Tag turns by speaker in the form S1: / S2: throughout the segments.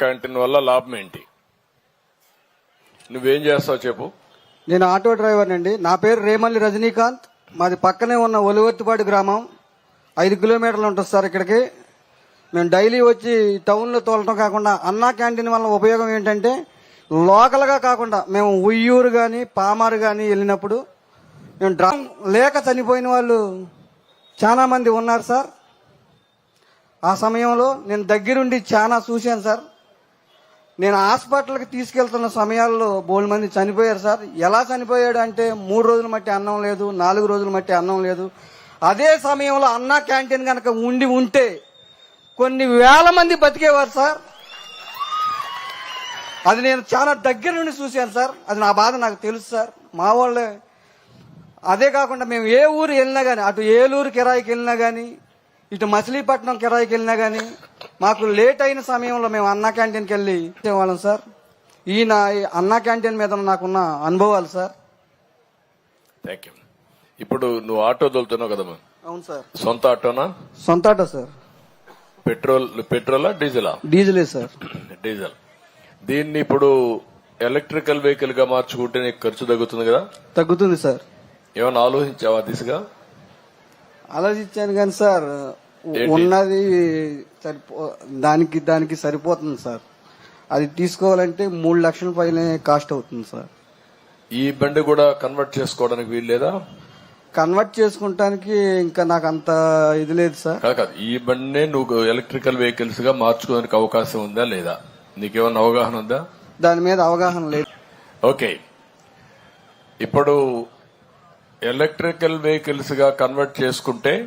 S1: Canteen వల్ల లాభం ఏంటి? నువ్వేం చేస్తావు చెప్పు.
S2: నేను ఆటో డ్రైవర్ అండి. నా పేరు రేమల్లి రజనీకాంత్. మాది పక్కనే ఉన్న ఒలివర్తిపాడు గ్రామం. ఐదు కిలోమీటర్లు ఉంటుంది సార్ ఇక్కడికి. మేము డైలీ వచ్చి టౌన్లో తోలటం కాకుండా అన్నా క్యాంటీన్ వల్ల ఉపయోగం ఏంటంటే లోకల్గా కాకుండా మేము ఉయ్యూరు కానీ పామారు కానీ వెళ్ళినప్పుడు మేము డ్రా లేక చనిపోయిన వాళ్ళు చాలామంది ఉన్నారు సార్. ఆ సమయంలో నేను దగ్గరుండి చాలా చూశాను సార్. నేను హాస్పిటల్కి తీసుకెళ్తున్న సమయాల్లో బోల్ మంది చనిపోయారు సార్. ఎలా చనిపోయాడు అంటే మూడు రోజుల మట్టి అన్నం లేదు నాలుగు రోజుల మట్టి అన్నం లేదు. అదే సమయంలో అన్న క్యాంటీన్ కనుక ఉండి ఉంటే కొన్ని వేల మంది బతికేవారు సార్. అది నేను చాలా దగ్గర నుండి చూశాను సార్. అది నా బాధ నాకు తెలుసు సార్. మా వాళ్ళే. అదే కాకుండా మేము ఏ ఊరు వెళ్ళినా కానీ అటు ఏలూరు కిరాయికి వెళ్ళినా కానీ ఇటు మచిలీపట్నం కిరాయికి వెళ్ళినా కానీ మాకు లేట్ అయిన సమయంలో మేము అన్నా క్యాంటీన్కి వెళ్ళి వాళ్ళం సార్. ఈ నా అన్నా క్యాంటీన్ మీద నాకున్న అనుభవాలు సార్.
S1: థ్యాంక్ యూ ఇప్పుడు నువ్వు ఆటో తోలుతున్నావు కదమ్మా
S2: అవును సార్.
S1: సొంత ఆటోనా?
S2: సొంత ఆటో సార్.
S1: పెట్రోల్ పెట్రోలా డీజిలా?
S2: డీజిలే సార్.
S1: డీజిల్. దీన్ని ఇప్పుడు ఎలక్ట్రికల్ వెహికల్గా మార్చుకుంటే నీకు ఖర్చు తగ్గుతుంది కదా?
S2: తగ్గుతుంది సార్.
S1: ఏమైనా ఆలోచించావా దిశగా?
S2: ఆలోచించాను కానీ సార్? ఉన్నది సరిపో దానికి దానికి సరిపోతుంది సార్. అది తీసుకోవాలంటే మూడు లక్షల పైన కాస్ట్ అవుతుంది సార్.
S1: ఈ బండి కూడా కన్వర్ట్ చేసుకోవడానికి వీలు లేదా?
S2: కన్వర్ట్ చేసుకుంటానికి ఇంకా నాకు అంత ఇది లేదు సార్.
S1: కాదు ఈ బండినే నువ్వు ఎలక్ట్రికల్ వెహికల్స్గా మార్చుకోవడానికి అవకాశం ఉందా లేదా? నీకేమన్నా అవగాహన ఉందా?
S2: దాని మీద అవగాహన లేదు.
S1: ఓకే. ఇప్పుడు ఎలక్ట్రికల్ వెహికల్స్గా కన్వర్ట్ చేసుకుంటే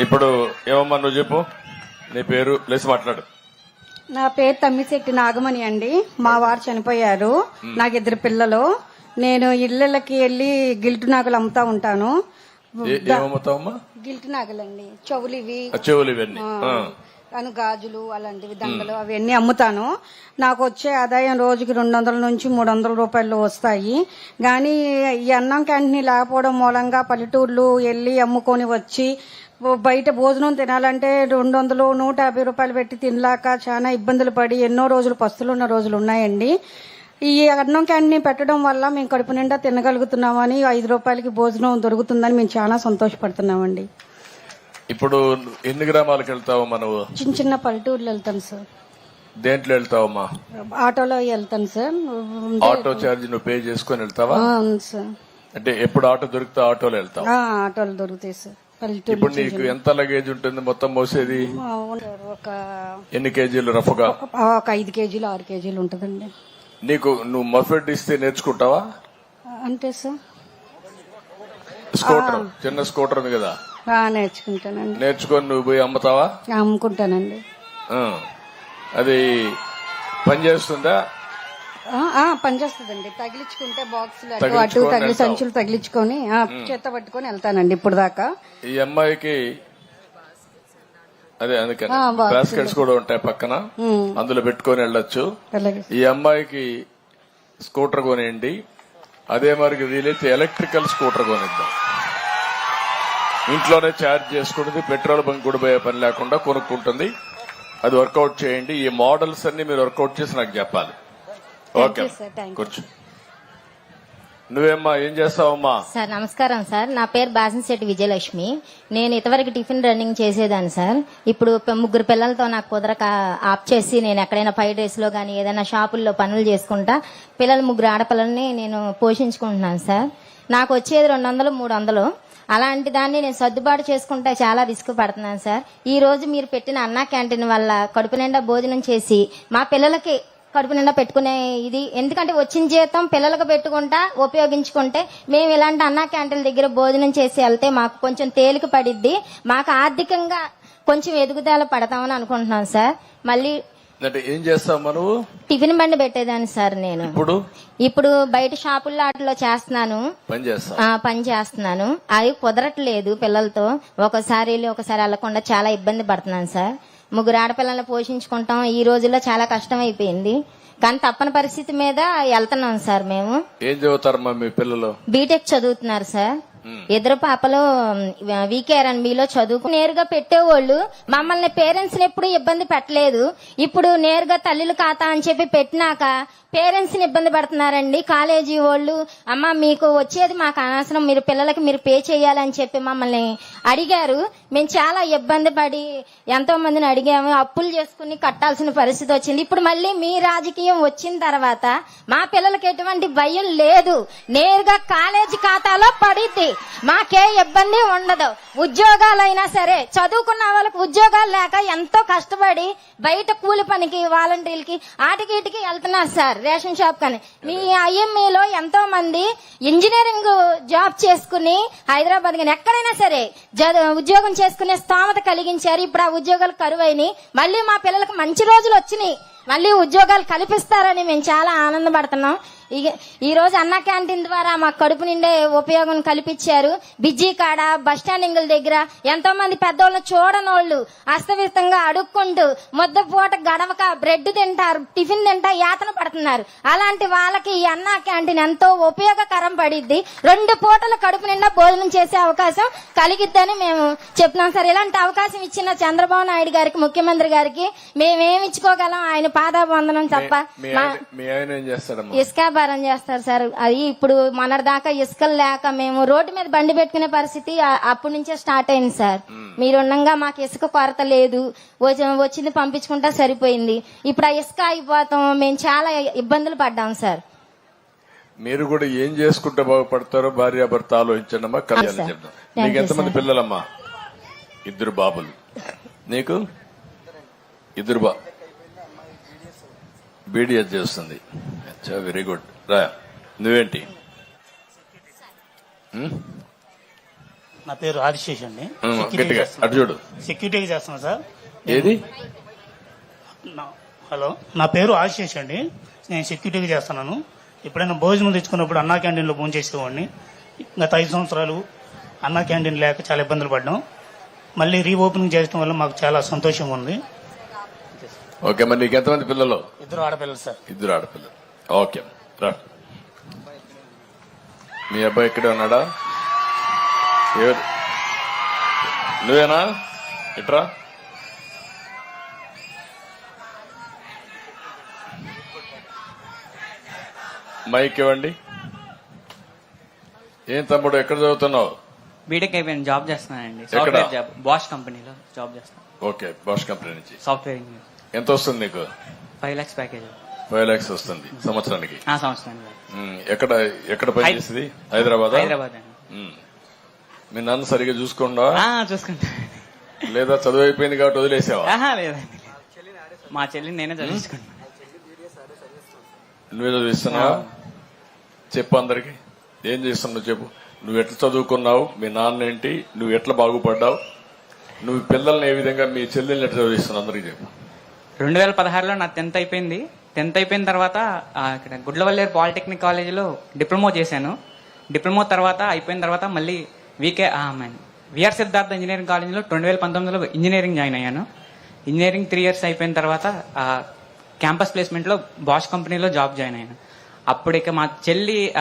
S1: ఇప్పుడు ఏమమ్మా నువ్వు చెప్పు? నీ పేరు? లేచి మాట్లాడు.
S3: నా పేరు తమ్మిశెట్టి నాగమణి అండి. మా వారు చనిపోయారు. నాకు ఇద్దరు పిల్లలు. నేను ఇళ్ళకి వెళ్ళి గిల్టు నాగులు అమ్ముతా ఉంటాను. గిల్టు నాగులండి. చెవులు ఇవి
S1: ఆ చెవులు ఇవన్నీ ఆ.
S3: అను గాజులు అలాంటివి దండలు అవన్నీ అమ్ముతాను. నాకు వచ్చే ఆదాయం రోజుకి రెండు వందల నుంచి మూడు వందల రూపాయలు వస్తాయి. కానీ ఈ అన్నం క్యాంటీన్ లేకపోవడం మూలంగా పల్లెటూర్లు వెళ్ళి అమ్ముకొని వచ్చి బయట భోజనం తినాలంటే రెండు వందలు నూట యాభై రూపాయలు పెట్టి తినలాక చాలా ఇబ్బందులు పడి ఎన్నో రోజులు పస్తులున్న రోజులు ఉన్నాయండి. ఈ అన్నం క్యాంటీన్ పెట్టడం వల్ల మేము కడుపు నిండా తినగలుగుతున్నామని ఐదు రూపాయలకి భోజనం దొరుకుతుందని మేము చాలా సంతోషపడుతున్నామండి.
S1: ఇప్పుడు ఎన్ని గ్రామాలకు వెళ్తావమ్మా నువ్వు?
S3: చిన్న చిన్న పల్లెటూర్లు వెళ్తాను సార్.
S1: దేంట్లో వెళ్తావమ్మా?
S3: ఆటోలో వెళ్తాను సార్.
S1: ఆటో ఛార్జ్ నువ్వు పే చేసుకొని వెళ్తావా?
S3: అవును సార్.
S1: అంటే ఎప్పుడు ఆటో దొరికితే ఆటోలో వెళ్తావు?
S3: ఆటోలు దొరుకుతాయి సార్.
S1: ఇప్పుడు నీకు ఎంత లగేజ్ ఉంటుంది మొత్తం మోసేది?
S3: ఒక
S1: ఎన్ని కేజీలు రఫ్గా?
S3: ఒక ఐదు కేజీలు ఆరు కేజీలు ఉంటుందండి.
S1: నీకు నువ్వు మఫెడ్ ఇస్తే నేర్చుకుంటావా?
S3: అంతే సార్.
S1: స్కూటర్ చిన్న స్కూటర్ ఉంది కదా.
S3: నేర్చుకుంటానండి.
S1: నేర్చుకొని నువ్వు పోయి అమ్ముతావా?
S3: అమ్ముకుంటానండి.
S1: అది పనిచేస్తుందా
S3: ఆ, ఆ, పనిచేస్తుందండి. తగిలించుకుంటే బాక్సులు అటు తగిలి. సంచులు తగిలించుకొని ఆ, చేత్త పట్టుకొని వెళ్తానండి ఇప్పుడు దాకా.
S1: ఈ అమ్మాయికి అదే అందుకని. బాస్కెట్స్ కూడా ఉంటాయి పక్కన. అందులో పెట్టుకొని వెళ్ళొచ్చు. ఈ అమ్మాయికి స్కూటర్ కొనియండి. అదే మరికి వీలైతే ఎలక్ట్రికల్ స్కూటర్ కొనిద్దాం. ఇంట్లోనే ఛార్జ్ చేసుకుంటుంది పెట్రోల్ బంక్ కూడా పోయే పని లేకుండా కొనుక్కుంటుంది. అది వర్కౌట్ చేయండి. ఈ మోడల్స్ అన్ని మీరు వర్కౌట్ చేసి నాకు చెప్పాలి. ఓకే. కూర్చో. నువ్వేమ్మా ఏం చేస్తావమ్మా?
S4: సార్ నమస్కారం సార్ నా పేరు బాసనశెట్టి విజయలక్ష్మి. నేను ఇంతవరకు టిఫిన్ రన్నింగ్ చేసేదాన్ని సార్ ఇప్పుడు ముగ్గురు పిల్లలతో నాకు కుదరక ఆప్ చేసి నేను ఎక్కడైనా ఫైవ్ డేస్లో కానీ ఏదైనా షాపుల్లో పనులు చేసుకుంటా పిల్లలు ముగ్గురు ఆడపిల్లల్ని నేను పోషించుకుంటున్నాను సార్ నాకు వచ్చేది రెండు వందలు మూడు వందలు. అలాంటి దాన్ని నేను సర్దుబాటు చేసుకుంటే చాలా రిస్క్ పడుతున్నాను సార్ ఈ రోజు మీరు పెట్టిన అన్నా క్యాంటీన్ వల్ల కడుపు నిండా భోజనం చేసి మా పిల్లలకి కడుపు నిండా పెట్టుకునే ఇది. ఎందుకంటే వచ్చిన జీతం పిల్లలకు పెట్టుకుంటా ఉపయోగించుకుంటే మేము ఇలాంటి అన్నా క్యాంటీన్ దగ్గర భోజనం చేసి వెళ్తే మాకు కొంచెం తేలిక పడిద్ది. మాకు ఆర్థికంగా కొంచెం ఎదుగుదల పడతామని అనుకుంటున్నాం సార్. మళ్ళీ
S1: అంటే ఏం చేస్తావు నువ్వు?
S4: టిఫిన్ బండి పెట్టేదాన్ని సార్ నేను.
S1: ఇప్పుడు?
S4: ఇప్పుడు బయట షాపుల్లో వాటిలో చేస్తున్నాను.
S1: పని
S4: పని చేస్తున్నాను. అవి కుదరట్లేదు పిల్లలతో. ఒకసారి వెళ్ళి ఒకసారి వెళ్ళకుండా చాలా ఇబ్బంది పడుతున్నాను సార్. ముగ్గురు ఆడపిల్లల్ని పోషించుకుంటాం. ఈ రోజుల్లో చాలా కష్టం అయిపోయింది కానీ తప్పని పరిస్థితి మీద వెళ్తున్నాం సార్ మేము.
S1: ఏం చదువుతారమ్మా మీ పిల్లలు?
S4: బీటెక్ చదువుతున్నారు సార్. ఇద్దరు పాపలు వీకేఆర్ అండ్ మీలో చదువుకు నేరుగా పెట్టేవాళ్ళు. మమ్మల్ని పేరెంట్స్ని ఎప్పుడు ఇబ్బంది పెట్టలేదు. ఇప్పుడు నేరుగా తల్లుల ఖాతా అని చెప్పి పెట్టినాక పేరెంట్స్ని ఇబ్బంది పడుతున్నారండి. కాలేజీ వాళ్ళు అమ్మ మీకు వచ్చేది మాకు అనవసరం. మీరు పిల్లలకి మీరు పే చేయాలని చెప్పి మమ్మల్ని అడిగారు. మేము చాలా ఇబ్బంది పడి ఎంతో మందిని అడిగాము. అప్పులు చేసుకుని కట్టాల్సిన పరిస్థితి వచ్చింది. ఇప్పుడు మళ్ళీ మీ రాజకీయం వచ్చిన తర్వాత మా పిల్లలకి ఎటువంటి భయం లేదు. నేరుగా కాలేజీ ఖాతాలో పడిద్ది. మాకే ఇబ్బంది ఉండదు. ఉద్యోగాలైనా సరే చదువుకున్న వాళ్ళకి ఉద్యోగాలు లేక ఎంతో కష్టపడి బయట కూలి పనికి వాలంటీర్లకి ఆటికి ఇటుకి వెళ్తున్నారు సార్ రేషన్ షాప్ కానీ. మీ ఐఎంఈలో ఎంతో మంది ఇంజనీరింగ్ జాబ్ చేసుకుని హైదరాబాద్ కానీ ఎక్కడైనా సరే జ- ఉద్యోగం చేసుకునే స్తోమత కలిగించారు. ఇప్పుడు ఆ ఉద్యోగాలు కరువైనాయి. మళ్ళీ మా పిల్లలకు మంచి రోజులు వచ్చినాయి. మళ్ళీ ఉద్యోగాలు కల్పిస్తారని మేము చాలా ఆనందపడుతున్నాం. ఈ రోజు అన్న క్యాంటీన్ ద్వారా మాకు కడుపు నిండే ఉపయోగం కల్పించారు. బిజ్జీ కాడ బస్ స్టాండింగుల దగ్గర ఎంతో మంది పెద్దోళ్ళని చూడనోళ్ళు అస్తవ్యస్తంగా అడుక్కుంటూ ముద్ద పూట గడవక బ్రెడ్ తింటారు టిఫిన్ తింటా యాతన పడుతున్నారు. అలాంటి వాళ్ళకి ఈ అన్న క్యాంటీన్ ఎంతో ఉపయోగకరం పడిద్ది. రెండు పూటలు కడుపు నిండా భోజనం చేసే అవకాశం కలిగిద్దని మేము చెప్తున్నాం. సార్ ఇలాంటి అవకాశం ఇచ్చిన చంద్రబాబు నాయుడు గారికి ముఖ్యమంత్రి గారికి మేమేమి ఇచ్చుకోగలం? ఆయన పాదాబంధనం తప్ప
S1: మీ
S4: భారం చేస్తారు సార్. అది ఇప్పుడు మొన్నటిదాకా ఇసుకలు లేక మేము రోడ్డు మీద బండి పెట్టుకునే పరిస్థితి అప్పటి నుంచే స్టార్ట్ అయింది సార్. మీరుండగా మాకు ఇసుక కొరత లేదు. వచ్చి- వచ్చింది పంపించుకుంటా సరిపోయింది. ఇప్పుడు ఆ ఇసుక అయిపోతాం. మేము చాలా ఇబ్బందులు పడ్డాం సార్.
S1: మీరు కూడా ఏం చేసుకుంటే బాగుపడతారో భార్యాభర్త ఆలోచించండి అమ్మా కళ్యాణం. చెప్దాం. నీకు ఎంతమంది. పిల్లలమ్మా? ఇద్దరు బాబులు. నీకు? ఇద్దరు బా బీడిఎస్ చేస్తుంది. వెరీ గుడ్ రా నువ్వేంటి
S5: నా పేరు ఆదిశేష్ అండి. సెక్యూరిటీ
S1: గట్టిగా
S5: చేస్తున్నా.
S1: అటు చూడు.
S5: సెక్యూరిటీగా చేస్తున్నా సార్.
S1: ఏది?
S5: హలో నా పేరు ఆదిశేష్ అండి. నేను సెక్యూరిటీగా చేస్తున్నాను. ఎప్పుడైనా భోజనం తెచ్చుకున్నప్పుడు అన్నా క్యాంటీన్లో భోజనం చేసేవాడిని. గత ఐదు సంవత్సరాలు అన్నా క్యాంటీన్ లేక చాలా ఇబ్బందులు పడ్డాం. మళ్ళీ రీఓపెనింగ్ చేయడం వల్ల మాకు చాలా సంతోషంగా ఉంది.
S1: ఓకే మరి నీకు ఎంతమంది పిల్లలు?
S5: ఇద్దరు ఆడపిల్లలు సార్.
S1: ఇద్దరు ఆడపిల్లలు. ఓకే రా. మీ అబ్బాయి ఇక్కడే ఉన్నాడా? ఎవరు? నువ్వేనా? ఇట్రా. మైక్ ఇవ్వండి. ఏం తమ్ముడు ఎక్కడ చదువుతున్నావు?
S6: బీటెక్ అయిపోయిన జాబ్ చేస్తున్నానండి? సాఫ్ట్వేర్ జాబ్ బాష్ కంపెనీలో జాబ్ చేస్తాను
S1: ఓకే బాష్ కంపెనీ నుంచి.
S6: సాఫ్ట్వేర్ ఇంజనీర్
S1: ఎంత వస్తుంది నీకు?
S6: Five lakhs package
S1: five lakhs వస్తుంది సంవత్సరానికి.
S6: ఆ సంవత్సరానికి.
S1: ఉమ్, ఎక్కడ ఎక్కడ పని చేసేది? హైదరాబాద్?
S6: హైదరాబాద్ అండి.
S1: మీ నాన్న సరిగా చూసుకోండా?
S6: ఆ, చూసుకుంటా.
S1: లేదా చదువు అయిపోయింది కాబట్టి వదిలేసావా?
S6: ఆహా, లేదండి మా చెల్లిని నేనే చదివించుకుంటాను
S1: నువ్వే చదివిస్తున్నావా? చెప్పు అందరికి. ఏం చేస్తున్నావు చెప్పు. నువ్వు ఎట్లా చదువుకున్నావు? మీ నాన్న ఏంటి? నువ్వు ఎట్లా బాగుపడ్డావు? నువ్వు పిల్లల్ని ఏ విధంగా మీ చెల్లెల్ని ఎట్లా చదివిస్తున్నావు? అందరికి చెప్పు.
S6: రెండు వేల పదహారులో నా టెన్త్ అయిపోయింది. టెన్త్ అయిపోయిన తర్వాత ఇక్కడ గుడ్లవల్లేరు పాలిటెక్నిక్ కాలేజీలో డిప్లొమా చేశాను. డిప్లొమా తర్వాత అయిపోయిన తర్వాత మళ్ళీ వీకే విఆర్ సిద్ధార్థ ఇంజనీరింగ్ కాలేజీలో రెండు వేల పంతొమ్మిదిలో ఇంజనీరింగ్ జాయిన్ అయ్యాను. ఇంజనీరింగ్ త్రీ ఇయర్స్ అయిపోయిన తర్వాత క్యాంపస్ ప్లేస్మెంట్లో బాష్ కంపెనీలో జాబ్ జాయిన్ అయ్యాను. అప్పుడు ఇక మా చెల్లి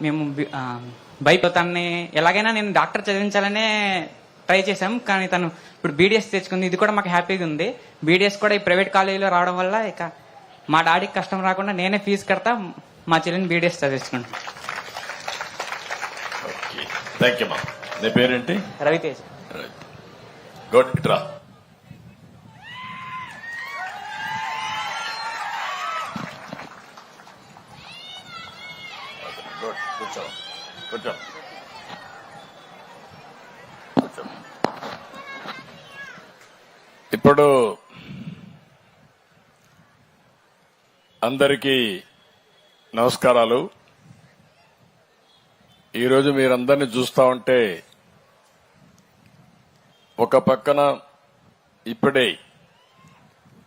S6: మేము బి- బైక్ తనని ఎలాగైనా నేను డాక్టర్ చదివించాలనే ట్రై చేశాం. కానీ తను ఇప్పుడు బీడీఎస్ తెచ్చుకుంది. ఇది కూడా మాకు హ్యాపీగా ఉంది. బీడీఎస్ కూడా ఈ ప్రైవేట్ కాలేజీలో రావడం వల్ల ఇక మా డాడీకి కష్టం రాకుండా నేనే ఫీజు కడతా మా చెల్లిని బీడీఎస్ చదివించుకుంటాను
S1: థ్యాంక్ యూ నీ పేరేంటి?
S6: రవితేజ్.
S1: గుడ్ ఇట్రా గుడ్ కూర్చో. కూర్చో. కూర్చో. ఇప్పుడు అందరికీ నమస్కారాలు. ఈరోజు మీరందరినీ చూస్తా ఉంటే ఒక పక్కన ఇప్పుడే